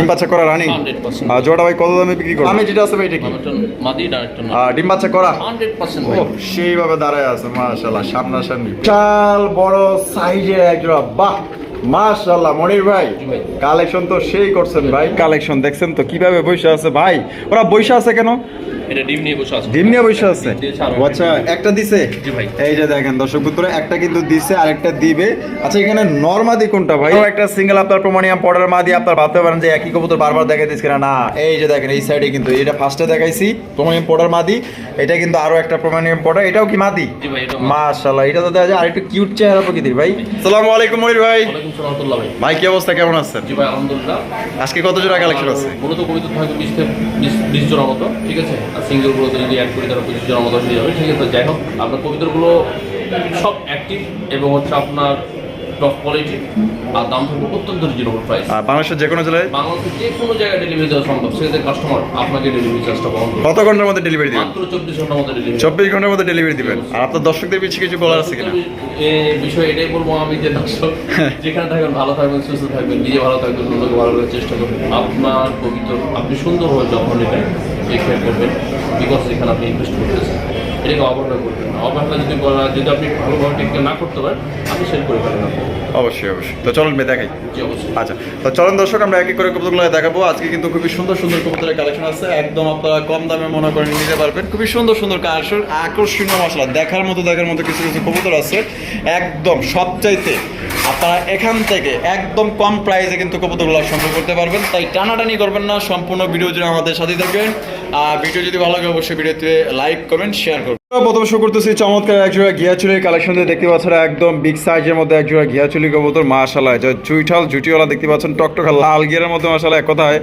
ডিম বাচ্চা করা রানিং? জোড়া ভাই কত দামে বিক্রি করো আমি যেটা আছে ভাই এটা কি? মাদি ডাইরেক্ট ডিম বাচ্চা করা? হান্ড্রেড পার্সেন্ট ও সেইভাবে দাঁড়ায় আছে মাশাআল্লাহ সামনাসামনি। চাল বড় সাইজের একজোড়া বাহ! মাশাআল্লাহ মনির ভাই ভাই। কালেকশন তো সেই করছেন ভাই। কালেকশন দেখছেন তো কীভাবে বসে আছে ভাই? ওরা বসে আছে কেন? এটা ডিম নিয়ে বসে আছে। ডিম নিয়ে বসে আছে? দিয়েছে আরও ও আচ্ছা একটা দিছে? জি ভাই। এই দেখেন দর্শক পুত্র একটা কিন্তু দিছে আরেকটা দিবে। আচ্ছা এখানে নরমাদি কোনটা ভাই? একটা সিঙ্গেল আপনার প্রমাণিয়াম পর্ডার মাদি আপনার ভাবতে পারেন যে একই কবুতর বারবার দেখাই দিচ্ছে কিনা? না এই যে দেখেন এই সাইডে কিন্তু এটা ফার্স্টে দেখাইছি প্রমাণিয়াম পর্ডার মাদি এটা কিন্তু আরও একটা প্রমাণিয়াম পর্ডার এটাও কি মাদি জি ভাই এটা মাশাআল্লাহ এটা তো দেখা যায় আরেকটু কিউট চেহারা প্রকৃতির ভাই। আসসালামু আলাইকুম মনির ভাই। ভাই। ভাই কি অবস্থা কেমন আছেন? জি ভাই আলহামদুলিল্লাহ। আজকে কত জোড়া কালেকশন আছে? মূলত কবিতা থাকবে বিশ থেকে বিশ বিশ মতো ঠিক আছে? আর সিঙ্গেল গুলোতে যদি অ্যাড করি তাহলে পঁচিশ জনের মতো হয়ে যাবে। ঠিক আছে যাই হোক আপনার কবিতাগুলো সব অ্যাক্টিভ এবং হচ্ছে আপনার টপ কোয়ালিটি আর দাম থাকবে অত্যন্ত রিজনেবল প্রাইস আর বাংলাদেশের যে কোনো জেলায়? বাংলাদেশের যে কোনো জায়গায় ডেলিভারি দেওয়া সম্ভব। সেক্ষেত্রে কাস্টমার আপনাকে ডেলিভারি চার্জটা বহন কত ঘণ্টার মধ্যে ডেলিভারি দিবেন? মাত্র চব্বিশ ঘণ্টার মধ্যে ডেলিভারি চব্বিশ ঘণ্টার মধ্যে ডেলিভারি দিবেন। আর আপনার দর্শকদের পিছিয়ে কিছু বলার আছে কিনা? বিষয় এটাই বলব আমি যে দর্শক যেখানে থাকবেন ভালো থাকবেন সুস্থ থাকবেন নিজে ভালো থাকবেন অন্যকে ভালো করার চেষ্টা করবেন। আপনার পবিত্র আপনি সুন্দরভাবে যত্ন নেবেন করবেন বিকজ এখানে আপনি ইনভেস্ট করতেছেন। এটাকে অবহেলা করবেন না। অবহেলা যদি করা যদি আপনি ভালোভাবে টেক না করতে পারেন আপনি সেল করে আপনি। অবশ্যই অবশ্যই। তো চলুন মেয়ে দেখাই। আচ্ছা তো চলুন দর্শক আমরা এক এক করে কবুতরগুলো দেখাবো। আজকে কিন্তু খুবই সুন্দর সুন্দর কবুতরের কালেকশন আছে। একদম আপনারা কম দামে মনে করে নিতে পারবেন। খুবই সুন্দর সুন্দর কালেকশন আকর্ষণীয় মশলা। দেখার মতো দেখার মতো কিছু কিছু কবুতর আছে। একদম সবচাইতে আপনারা এখান থেকে একদম কম প্রাইসে কিন্তু কবুতরগুলো সংগ্রহ করতে পারবেন। তাই টানাটানি করবেন না। সম্পূর্ণ ভিডিও জুড়ে আমাদের সাথে থাকবেন। আর ভিডিও যদি ভালো লাগে অবশ্যই ভিডিওতে লাইক কমেন্ট শেয়ার করবেন। প্রথম শো করতেছি চমৎকার এক জোড়া গিয়াচুলির কালেকশন দেখতে পাচ্ছেন একদম বিগ সাইজের মধ্যে এক জোড়া গিয়াচুলি কবুতর মাশাল্লাহ যে চুইঠাল জুটিওয়ালা দেখতে পাচ্ছেন টকটকা লাল গিয়ারের মধ্যে মাশাল্লাহ এক কথায়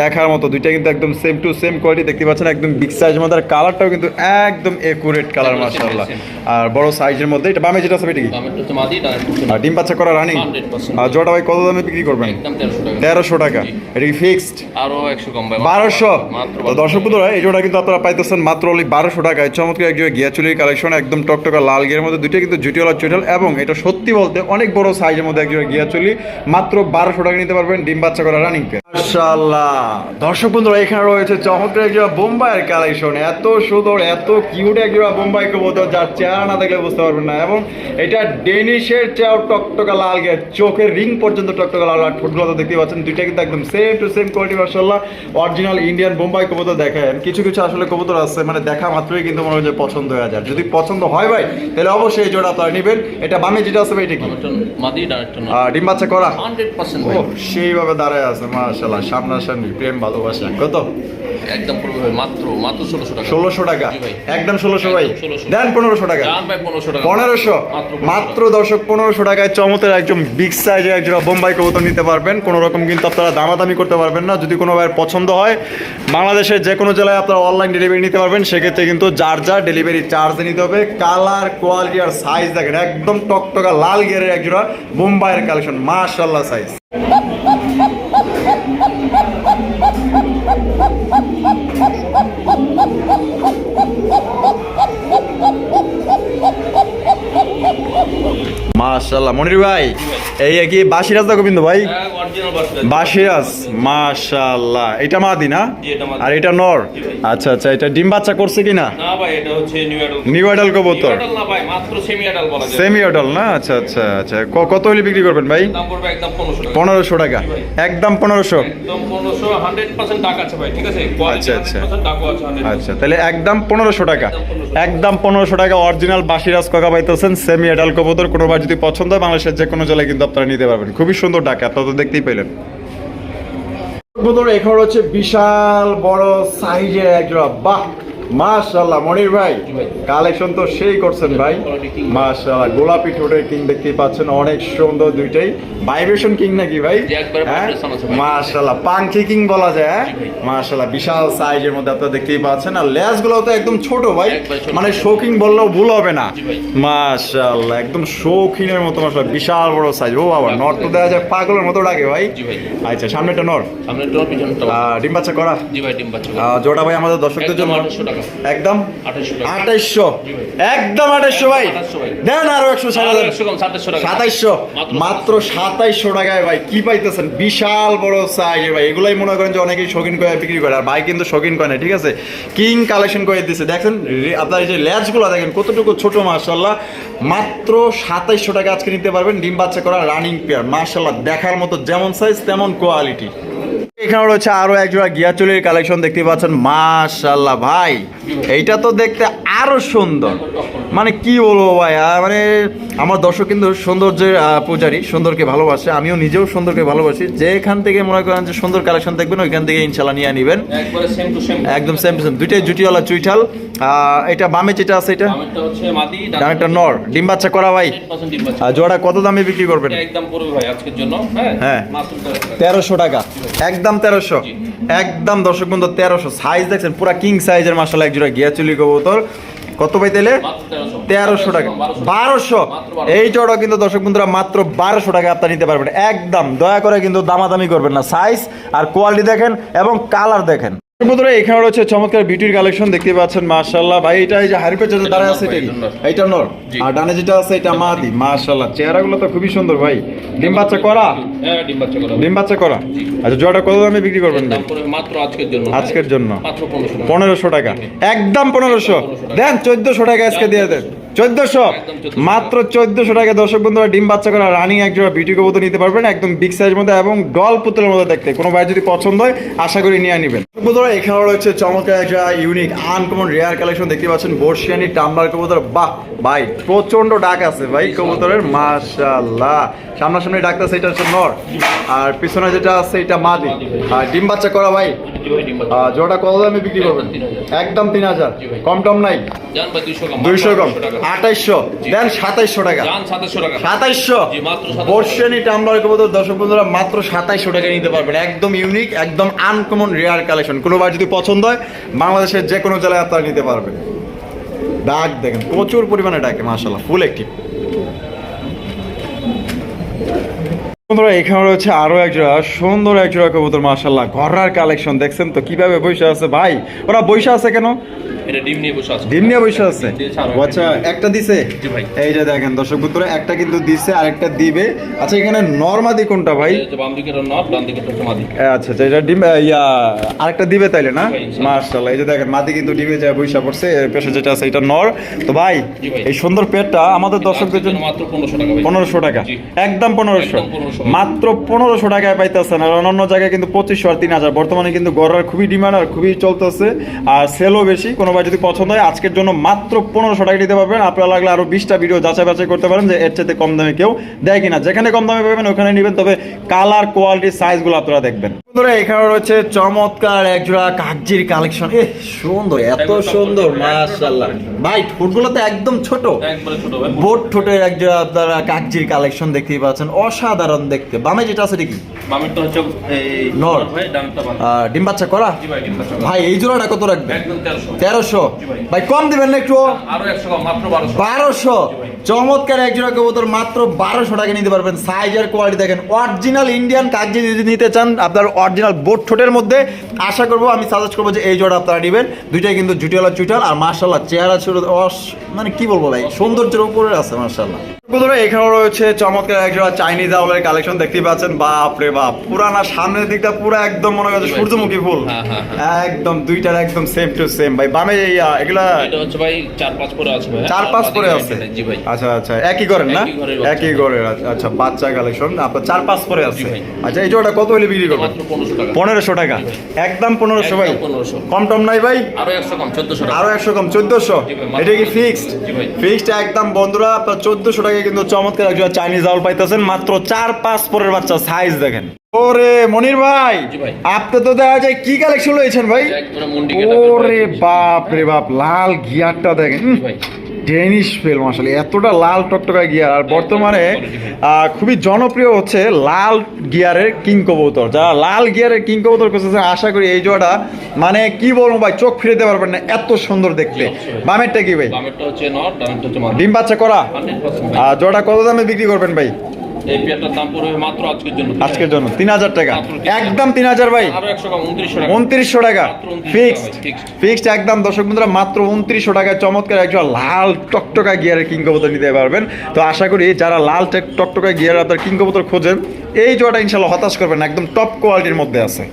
দেখার মতো। দুইটা কিন্তু একদম সেম টু সেম কোয়ালিটি দেখতে পাচ্ছেন একদম বিগ সাইজের মধ্যে। আর কালারটাও কিন্তু একদম একুরেট কালার মাশাল্লাহ আর বড় সাইজের মধ্যে এটা বামে যেটা আছে এটা কি? আর ডিম বাচ্চা করা রানিং 100% আর জোড়া ভাই কত দামে বিক্রি করবেন? একদম তেরোশো টাকা। এটা কি ফিক্সড আরও একশো কম ভাই বারোশো? দর্শক এই জোড়া কিন্তু আপনারা পাইতেছেন মাত্র অনলি বারোশো টাকায়। চমৎকার এক জোড়া গিয়াচুলির কালেকশন একদম টকটকা লাল গিয়ার মধ্যে দুইটা কিন্তু জুটিওয়ালা চুটাল এবং এটা সত্যি বলতে অনেক বড় সাইজের মধ্যে এক জোড়া গিয়াচুলি মাত্র বারোশো টাকা নিতে পারবেন, ডিম বাচ্চা করা রানিং পে মাশাআল্লাহ। দর্শক বন্ধুরা, এখানে রয়েছে চমৎকার এক জোড়া বোম্বাইয়ের কালেকশন এত সুন্দর, এত কিউট এক জোড়া বোম্বাই কবুতর, যার চেহারা না দেখলে বুঝতে পারবেন না। এবং এটা ডেনিশের চেয়ার টকটকা লাল গিয়ে চোখের রিং পর্যন্ত টকটকা লাল আর ঠোঁটগুলো তো দেখতে পাচ্ছেন, দুইটা কিন্তু একদম সেম টু সেম কোয়ালিটি মার্শাল্লাহ অরিজিনাল ইন্ডিয়ান বোম্বাই কবুতর দেখেন কিছু কিছু আসলে কবুতর আছে মানে দেখা মাত্রই কিন্তু মনে হয় যে পছন্দ হয়ে যায়। যদি পছন্দ হয় ভাই তাহলে অবশ্যই এই জোড়া আপনারা নেবেন। এটা বামে যেটা আছে এটা কি? ডিম বাচ্চা করা? সেইভাবে দাঁড়ায় আছে মাশাল্লাহ সামনাসামনি প্রেম ভালোবাসা। কত? একদম মাত্র মাত্র ষোলোশো টাকা। ষোলোশো টাকা? একদম ষোলোশো ভাই। দেন পনেরোশো টাকা। পনেরোশো মাত্র দর্শক পনেরোশো টাকায় চমতের একদম বিগ সাইজের একজোড়া বোম্বাই কবুতর নিতে পারবেন। কোনো রকম কিন্তু আপনারা দামাদামি করতে পারবেন না। যদি কোনো ভাইয়ের পছন্দ হয় বাংলাদেশের যে কোনো জেলায় আপনারা অনলাইন ডেলিভারি নিতে পারবেন। সেক্ষেত্রে কিন্তু যার যার ডেলিভারি চার্জ নিতে হবে। কালার কোয়ালিটি আর সাইজ দেখেন, একদম টকটকা লাল গিয়ারের একজোড়া বোম্বাইয়ের কালেকশন মাশাল্লাহ সাইজ মাশাল্লাহ মনির ভাই। এই কি বাসিরাজ দা গোবিন্দ ভাই? বাসটা বাসিরাজ। মাশাল্লাহ এটা মাদি না। আর এটা নর? আচ্ছা আচ্ছা এটা ডিম বাচ্চা করছে কি না না ভাই এটা হচ্ছে নিউ অ্যাডাল কবুতর। না ভাই মাত্র সেমি অ্যাডাল বলা যায়। সেমি অ্যাডাল না? আচ্ছা আচ্ছা আচ্ছা। কত হলে বিক্রি করবেন ভাই? দাম পড়বে একদম পনেরোশো টাকা। একদম পনেরোশো। একদম পনেরোশো হান্ড্রেড পার্সেন্ট টাকা আছে ভাই ঠিক আছে? আচ্ছা, আচ্ছা। টাকা আছে 100% আচ্ছা তাহলে একদম পনেরোশো টাকা। একদম 1500 একদম পনেরোশো টাকা অরিজিনাল বাসিরাজ কাকা পাইতেছেন সেমি অ্যাডাল কবুতর কোনোবার যদি পছন্দ হয় বাংলাদেশের যে কোনো জেলায় কিন্তু আপনারা নিতে পারবেন। খুবই সুন্দর ডাক, আপনারা তো দেখতেই পেলেন। এখন হচ্ছে বিশাল বড় সাইজের একজোড়া বাহ! মাশাল্লাহ মনির ভাই কালেকশন তো সেই করছেন ভাই। মাশাল্লাহ গোলাপি ঠোঁটের কিং দেখতেই পাচ্ছেন অনেক সুন্দর দুইটাই। ভাইব্রেশন কিং নাকি ভাই? মাশাল্লাহ পাঙ্কি কিং বলা যায় হ্যাঁ? মাশাল্লাহ বিশাল সাইজের মধ্যে আপনারা দেখতেই পাচ্ছেন। আর লেজগুলো তো একদম ছোট ভাই মানে শৌখিন বললেও ভুল হবে না। মাশাল্লাহ একদম শৌখিনের মতো মাশাল্লাহ বিশাল বড় সাইজ ও বাবা নর তো দেখা যায় পাগলের মতো ডাকে ভাই। আচ্ছা সামনেটা নর। সামনে ডোর পিছনে তো ডিম বাচ্চা করা? জি ভাই ডিম বাচ্চা জোড়া ভাই আমাদের দর্শকদের জন্য। 800 টাকা টাকা একদম? আঠাইশশো একদম আঠাইশশো ভাই। দেন আরও একশো সাতাইশশো মাত্র সাতাইশশো টাকায় ভাই কি পাইতেছেন? বিশাল বড় সাইজ ভাই। এগুলাই মনে করেন যে অনেকেই শৌখিন করে বিক্রি করে। আর ভাই কিন্তু শৌখিন করে না ঠিক আছে? কিং কালেকশন করে দিচ্ছে দেখেন আপনার এই যে ল্যাচগুলো দেখেন কতটুকু ছোট মার্শাল্লাহ মাত্র সাতাইশশো টাকা আজকে নিতে পারবেন ডিম বাচ্চা করা রানিং পেয়ার মার্শাল্লাহ দেখার মতো যেমন সাইজ তেমন কোয়ালিটি এখানে রয়েছে আরও একজোড়া গিয়া চুলির কালেকশন দেখতে পাচ্ছেন। মাশাল্লাহ ভাই এইটা তো দেখতে আরও সুন্দর। মানে কি বলব ভাই মানে আমার দর্শক কিন্তু সৌন্দর্যের পূজারী সুন্দরকে ভালোবাসে। আমিও নিজেও সুন্দরকে ভালোবাসি। যেখান থেকে মনে করেন যে সুন্দর কালেকশন দেখবেন ওইখান থেকে ইনশাল্লাহ নিয়ে নেবেন। একদম সেম টু সেম দুইটাই জুটিওয়ালা চুইঠাল। এটা বামে যেটা আছে এটা? মাদি নর। ডিম বাচ্চা করা ভাই। 10% ডিম বাচ্চা। আর জোড়া কত দামে বিক্রি করবেন? একদম ভাই আজকের জন্য হ্যাঁ? হ্যাঁ। তেরোশো টাকা। টাকা একদম তেরোশো। একদম দর্শক বন্ধু তেরোশো। সাইজ দেখছেন পুরা কিং সাইজের মাসাল এক জোড়া গিয়া চুলি কবুতর। কত পাই তাহলে তেরোশো। টাকা। বারোশো। এই জোড়া কিন্তু দর্শক বন্ধুরা মাত্র বারোশো টাকা আপনার নিতে পারবেন। একদম দয়া করে কিন্তু দামাদামি করবেন না। সাইজ আর কোয়ালিটি দেখেন এবং কালার দেখেন। বন্ধুরা এখানে রয়েছে চমৎকার বিউটির কালেকশন দেখতে পাচ্ছেন মাশাআল্লাহ। ভাই এটা এই যে হারিপে যেটা দাঁড়ায় আছে এটা? এটা নর। আর ডানে যেটা আছে এটা মাদি মাশাআল্লাহ। চেহারাগুলো তো খুবই সুন্দর ভাই। ডিম বাচ্চা করা? হ্যাঁ ডিম বাচ্চা করা। ডিম বাচ্চা করা? আচ্ছা জোড়াটা কত দামে বিক্রি করবেন? ভাই মাত্র আজকের জন্য। আজকের জন্য? মাত্র পনেরোশো টাকা। পনেরোশো টাকা। একদম পনেরোশো। দেন চোদ্দশো টাকা আজকে দিয়ে দেন। চোদ্দশো। মাত্র চোদ্দশো টাকা দর্শক বন্ধুরা ডিম বাচ্চা করা রানিং এক জোড়া বিউটি কবুতর নিতে পারবেন একদম বিগ সাইজ মধ্যে এবং ডল পুতুলের মধ্যে দেখতে। কোনো ভাই যদি পছন্দ হয় আশা করি নিয়ে নেবেন। বন্ধুরা এখানে রয়েছে চমৎকার একটা ইউনিক আনকমন রেয়ার কালেকশন দেখতে পাচ্ছেন বর্ষিয়ানি টাম্বার কবুতর। বাহ ভাই প্রচণ্ড ডাক আছে ভাই কবুতরের মাশাল্লাহ সামনাসামনি ডাকতেছে এটা হচ্ছে নর। আর পিছনে যেটা আছে এটা মাদি। আর ডিম বাচ্চা করা ভাই জোড়া কত দামে বিক্রি করবেন? একদম তিন হাজার। কম টম নাই? দুইশো কম আঠাইশশো। জি। দেন সাতাইশশো টাকা। সাতাইশশো। মাত্র 2700 বর্ষেনি টাম্বার কবুতর দর্শক বন্ধুরা মাত্র সাতাইশশো টাকা নিতে পারবেন। একদম ইউনিক একদম আনকমন রেয়ার কালেকশন কোনোবার যদি পছন্দ হয় বাংলাদেশের যে কোনো জেলায় আপনারা নিতে পারবেন। ডাক দেখেন প্রচুর পরিমাণে ডাকে মাসাল্লাহ ফুল একটি বন্ধুরা এখানে রয়েছে আরও একজোড়া সুন্দর একজোড়া কবুতর মাশাল্লাহ ঘররার কালেকশন দেখছেন তো? কীভাবে বসে আছে? ভাই ওরা বসে আছে কেন? এটা ডিম নিয়ে বসে আছে। ডিম নিয়ে বসে আছে? দিয়েছে আরও ও আচ্ছা একটা দিছে? জি ভাই। দেখেন দর্শক বন্ধুরা একটা কিন্তু দিছে আর একটা দিবে। আচ্ছা এখানে নরমাদি কোনটা ভাই? বাম দিকে নট ডান দিকে মাদি। আচ্ছা আচ্ছা এটা ডিম ইয়া আরেকটা দিবে তাইলে না? মাশাআল্লাহ এই যে দেখেন মাদি কিন্তু ডিমে যায় বৈশা পড়ছে পেশে যেটা আছে এটা নর। তো ভাই এই সুন্দর পেটটা আমাদের দর্শকদের জন্য মাত্র পনেরোশো টাকা ভাই। পনেরোশো টাকা। একদম পনেরোশো। একদম 1500 মাত্র পনেরোশো টাকায় পাইতেছেন আর অন্য জায়গায় কিন্তু পঁচিশশো আর তিন হাজার। বর্তমানে কিন্তু গড়ার খুবই ডিমান্ড আর খুবই চলতেছে। আর সেলও বেশি, কোনো যদি পছন্দ হয়, আজকের জন্য মাত্র পনেরোশো টাকা দিতে পারবেন। আপনারা লাগলে আরও বিশটা ভিডিও যাচাই বাছাই করতে পারেন যে এর চাইতে কম দামে কেউ দেয় কিনা। যেখানে কম দামে পাবেন, ওখানে নেবেন। তবে কালার কোয়ালিটি সাইজগুলো আপনারা দেখবেন। বন্ধুরা এখানে রয়েছে চমৎকার এক জোড়া কাগজির কালেকশন এ সুন্দর এত সুন্দর মাশাআল্লাহ। ভাই ঠোঁটগুলো তো একদম ছোট। একবারে বোট ঠোঁটের এক জোড়া আপনারা কাগজির কালেকশন দেখতেই পাচ্ছেন। অসাধারণ দেখতে। বামে যেটা আছে দেখি। বামেরটা হচ্ছে নর। ভাই ডানটা বাম। আহ, ডিম বাচ্চা করা? ভাই ডিম বাচ্চা করা। ভাই এই জোড়াটা কত রাখবেন তেরোশো। তেরোশো? ভাই। ভাই কম দিবেন না একটু। আরও একশো কম মাত্র বারোশো। বারোশো? চমৎকার এক জোড়া কবুতর মাত্র বারোশো টাকা নিতে পারবেন। সাইজ কোয়ালিটি দেখেন অরিজিনাল ইন্ডিয়ান কাগজি যদি নিতে চান আপনার অরিজিনাল বোট ঠোঁটের মধ্যে আশা করব আমি সাজেস্ট করব যে এই জোড়া আপনারা নেবেন। দুইটাই কিন্তু জুটিয়ালা চুটাল আর মার্শাল্লাহ চেহারা ছিল মানে কি বলব ভাই সৌন্দর্যের উপরে আছে মার্শাল্লাহ এখানে রয়েছে চমৎকার এক জোড়া চাইনিজ আউলের কালেকশন দেখতেই পাচ্ছেন। রে বাপ পুরানা সামনের দিকটা পুরো একদম মনে করছে সূর্যমুখী ফুল। হ্যাঁ, হ্যাঁ, একদম দুইটার একদম সেম টু সেম ভাই বামে এগুলা এটা হচ্ছে ভাই চার পাঁচ করে আছে ভাই। চার পাঁচ করে আছে? জি ভাই। আচ্ছা আচ্ছা একই করেন না? একই ঘরের আচ্ছা, আচ্ছা বাচ্চা কালেকশন আপনার চার পাঁচ করে আছে? আচ্ছা এই জোড়া কত হলে বিক্রি করবেন? পনেরোশো টাকা। একদম পনেরোশো ভাই। একদম 1500 কম টম নাই ভাই? আরও একশো কম চোদ্দশো আরও একশো কম চোদ্দশো? এটা কি ফিক্সড। ফিক্সড একদম বন্ধুরা আপনার চোদ্দশো টাকা কিন্তু চমৎকার একজন চাইনিজ আউল পাইতেছেন। মাত্র চার পাঁচ পরের বাচ্চা সাইজ দেখেন। ওরে মনির ভাই আপনি তো দেখা যায় কি কালেকশন লয়েছেন ভাই? ওরে বাপ রে বাপ লাল গিয়ারটা দেখেন। ডেনিশ ফেল আসলে এতটা লাল টকটকা গিয়ার। আর বর্তমানে খুবই জনপ্রিয় হচ্ছে লাল গিয়ারের কিং কবুতর যারা লাল গিয়ারের কিং কবুতর করতেছে আশা করি এই জোড়া মানে কি বলব ভাই চোখ ফিরেতে পারবেন না এত সুন্দর দেখতে। বামেরটা কি ভাই? ডিম বাচ্চা করা? আর জোড়া কত দামে বিক্রি করবেন ভাই? এই পেয়ারটার দাম পড়বে মাত্র আজকের জন্য। আজকের জন্য। তিন হাজার টাকা। একদম তিন হাজার ভাই। আরও একশো টাকা উনত্রিশশো টাকা। উনত্রিশশো টাকা। মাত্র 2900 ফিক্সড। ফিক্সড। একদম। দর্শক বন্ধুরা মাত্র উনত্রিশশো টাকায় চমৎকার একজন লাল টকটকা গিয়ারের কিং কবুতর নিতে পারবেন। তো আশা করি যারা লাল টেক- টকটকা গিয়ার আপনার কিং কবুতর খোঁজেন এই জোয়াটা ইনশাল্লাহ হতাশ করবেন একদম টপ কোয়ালিটির মধ্যে আছে।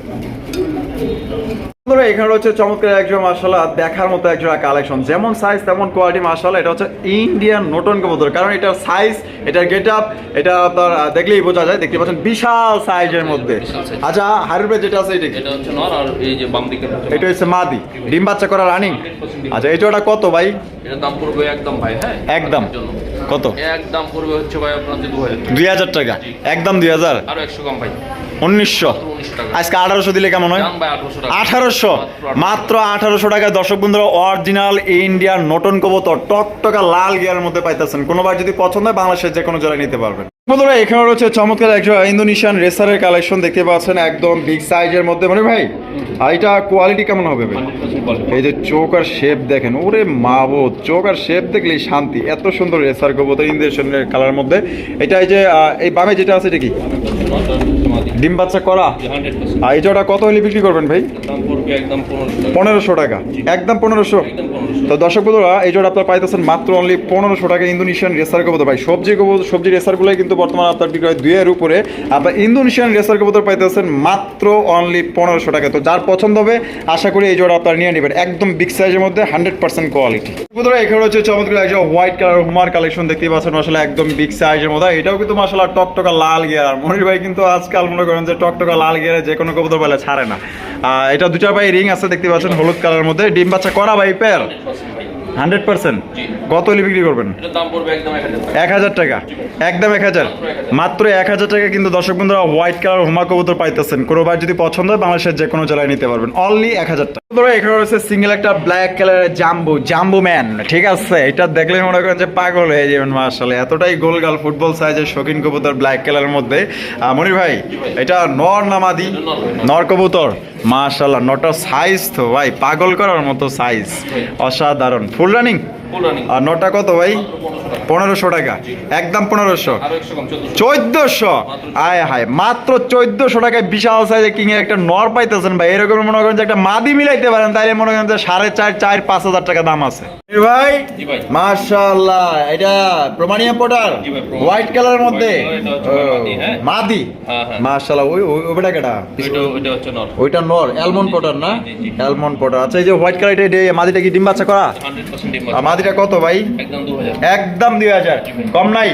বন্ধুরা এখানে হচ্ছে চমৎকার একজন মাসাল্লাহ দেখার মতো একজন কালেকশন। যেমন সাইজ তেমন কোয়ালিটি মাসাল্লাহ এটা হচ্ছে ইন্ডিয়ান নটন কবুতর। কারণ এটার সাইজ এটার গেট আপ এটা আপনার দেখলেই বোঝা যায়। দেখতে পাচ্ছেন বিশাল সাইজের মধ্যে। আচ্ছা হারুপে যেটা আছে এটা? এটা হচ্ছে নর আর এই যে বাম দিকে এটা হচ্ছে মাদি। ডিম বাচ্চা করা রানিং আচ্ছা এটা ওটা কত ভাই? দাম পড়বে একদম ভাই হ্যাঁ? একদম। কত? একদম পড়বে হচ্ছে ভাই আপনার দু দুই হাজার টাকা। একদম দুই হাজার। আরও একশো কম ভাই। উনিশশো। আজকে আঠারোশো দিলে কেমন হয়? আঠারোশো মাত্র আঠারোশো। টাকায় দর্শক বন্ধুরা অরিজিনাল ইন্ডিয়ান নটন কবুতর টকটকা লাল গিয়ারের মধ্যে পাইতেছেন। কোনোবার যদি পছন্দ হয় বাংলাদেশের যে কোনো জায়গায় নিতে পারবেন। বন্ধুরা এখানে রয়েছে চমৎকার একজন ইন্দোনেশিয়ান রেসারের কালেকশন দেখতে পাচ্ছেন একদম বিগ সাইজের মধ্যে মানে ভাই আর এটা কোয়ালিটি কেমন হবে ভাই এই যে চোখ আর শেপ দেখেন ওরে মাবো চোখ আর শেপ দেখলেই শান্তি এত সুন্দর রেসার কবুতর ইন্দোনেশিয়ানের কালার মধ্যে এটা এই যে এই বামে যেটা আছে এটা কি। ডিম বাচ্চা করা যে 100% আর এই জোড়া কত হলে বিক্রি করবেন ভাই পনেরোশো টাকা? একদম পনেরোশো? তো দর্শক বন্ধুরা এই জোড়া আপনার পাইতেছেন মাত্র অনলি পনেরোশো টাকা ইন্দোনেশিয়ান রেসার কবুতর। ভাই সবজি কবুতর সবজি রেসারগুলোই কিন্তু বর্তমানে আপনার বিক্রি হয় দুইয়ের উপরে। আপনার ইন্দোনেশিয়ান রেসার কবুতর পাইতেছেন মাত্র অনলি পনেরোশো টাকা। তো যার পছন্দ হবে আশা করি এই জোড়া আপনার নিয়ে নেবেন। একদম বিগ সাইজের মধ্যে হান্ড্রেড পার্সেন্ট কোয়ালিটি বন্ধুরা এখানে হচ্ছে চমৎকার একজন হোয়াইট কালার হুমার কালেকশন দেখতে পাচ্ছেন আসলে একদম বিগ সাইজের মধ্যে। এটাও কিন্তু মাসালা টকটকা লাল গিয়ার মনির ভাই কিন্তু আজকাল মনে করেন যে টকটকা লাল গিয়ারে যে কোনো কবুতর বেলা ছাড়ে না। এটা দুটা ভাই রিং আছে, দেখতে পাচ্ছেন, হলুদ কালারের মধ্যে ডিম বাচ্চা করা ভাই, পেয়ার 100% ভাই। Hundred percent? কত হলে বিক্রি করবেন? এক হাজার টাকা। একদম এক হাজার। মাত্র এক হাজার। টাকা কিন্তু দর্শক বন্ধুরা হোয়াইট কালার হুমা কবুতর পাইতেছেন। কোনো ভাই যদি পছন্দ হয় বাংলাদেশের যে কোনো জেলায় নিতে পারবেন। অনলি এক হাজার টাকা। ধরো এখানে রয়েছে সিঙ্গেল একটা ব্ল্যাক কালারের জাম্বু। জাম্বু ম্যান ঠিক আছে? এটা দেখলে মনে করেন যে পাগল হয়ে যাবেন মার্শাল এতটাই গোলগাল ফুটবল সাইজের শৌখিন কবুতর ব্ল্যাক কালারের মধ্যে। মনির ভাই এটা নর নামাদি নর কবুতর। মার্শাল্লাহ নটার সাইজ তো ভাই পাগল করার মতো সাইজ অসাধারণ। Full running? আর নটা কত ভাই? মাত্র 1500 টাকা। পনেরোশো টাকা একদম পনেরোশো। আরও একশো কম, 1400 চোদ্দশো? আয় হায় মাত্র চোদ্দশো টাকায় বিশাল সাইজে কিং এর একটা নর পাইতেছেন ভাই। এরকম মনে করেন যে একটা মাদি মিলাইতে পারেন তাই মনে করেন যে সাড়ে চার চার পাঁচ হাজার টাকা দাম আছে। ভাই। মাশাআল্লাহ এটা প্রমাণিয়া পটার। হোয়াইট কালারের মধ্যে? মাদি। মাদি। মাশাআল্লাহ ওই ওই- ওইটা কেটা? ওইটা ওইটা নর। অ্যালমন্ড পটার না? জি, জি, জি। অ্যালমন্ড পটার আচ্ছা এই যে হোয়াইট কালার এটা মাদিটা কি ডিম বাচ্চা করা? মাদিটা কত ভাই? একদম দুই হাজার। কম নাই?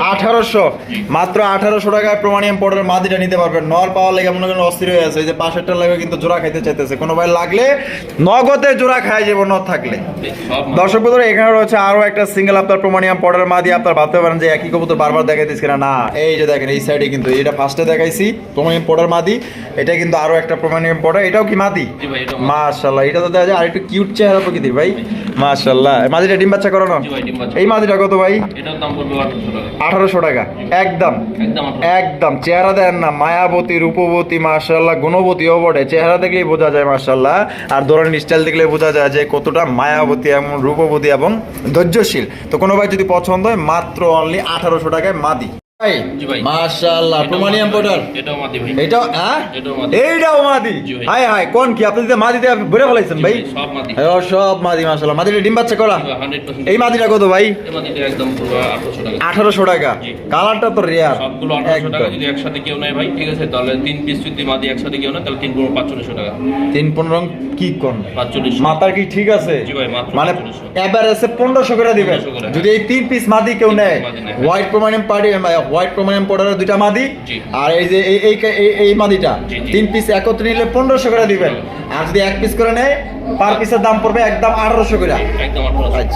আঠারোশো। মাত্র আঠারোশো টাকায় প্রমাণিয়াম পটের মাদিটা নিতে পারবেন। নর পাওয়ার লেগে মনে করেন অস্থির হয়ে আছে। এই যে পাশেরটা লাগে কিন্তু জোড়া খাইতে চাইতেছে। কোনো ভাই লাগলে নগদে জোড়া খাই যাব নর থাকলে। মাল। দর্শক বন্ধুরা এখানে রয়েছে আরও একটা সিঙ্গেল আপনার প্রমাণিয়াম পটের মাদি। আপনার ভাবতে পারেন যে একই কবুতর বারবার দেখাইতেছি কিনা। না এই যে দেখেন এই সাইডে কিন্তু এটা ফার্স্টে দেখাইছি প্রমাণিয়াম পটের মাদি। এটা কিন্তু আরও একটা প্রমাণিয়াম পটের এটাও কি মাদি? মাশাল্লাহ এটা তো দেখা যায় আর একটু কিউট চেহারা প্রকৃতির ভাই। মাশাল্লাহ মাদিটা ডিম বাচ্চা করানো। এই মাদিটা কত ভাই? আঠারোশো টাকা। একদম। একদম চেহারা দেন না মায়াবতী রূপবতী মার্শাল্লাহ গুণবতীও বটে চেহারা দেখলেই বোঝা যায় মার্শাল্লাহ আর ধরনের স্টাইল দেখলে বোঝা যায় যে কতটা মায়াবতী এবং রূপবতী এবং ধৈর্যশীল। তো কোনো ভাই যদি পছন্দ হয়, মাত্র অনলি আঠারোশো টাকায় মাদি। জি ভাই। মার্শাল্লাহ এটাও প্রমাণিয়াম মাদি। এটাও মাদি ভাই। এইটাও হ্যাঁ? এইটাও মাদি? হাই হাই কোন কি? আপনি যদি মাদিতে ভরে ফেলাইছেন ভাই। ভাই, সব মাদি। সব মাদি মার্শাল্লাহ মাদিটা ডিম বাচ্চা করা এই মাদিটা কত ভাই? এই মাদিটা একদম পুরো আঠারোশো টাকা। আঠারোশো টাকা। জি। কালারটা তো রেয়ার সবগুলো আঠারোশো টাকা যদি একসাথে কেউ নেয় ভাই ঠিক আছে তাহলে তিন পিস যদি মাদি একসাথে কেউ নেয় তাহলে তিন পনেরো পাঁচচল্লিশশো টাকা। তিন পনেরো কি কোন? কি ঠিক আছে? জি ভাই, মাত্র মানে 1500 পনেরোশো করে দিবেন। যদি এই তিন পিস মাদি কেউ নেয় হ্যাঁ। হোয়াইট প্রোমানিয়াম পার্টি হোয়াইট প্রোমানিয়াম পাউডারের দুইটা মাদি আর এই যে এই এই মাদিটা। তিন পিস একত্রে নিলে পনেরোশো করে দিবেন। আর যদি এক পিস করে নেয় পার পিসের দাম পড়বে একদম আঠারোশো করে। আচ্ছা।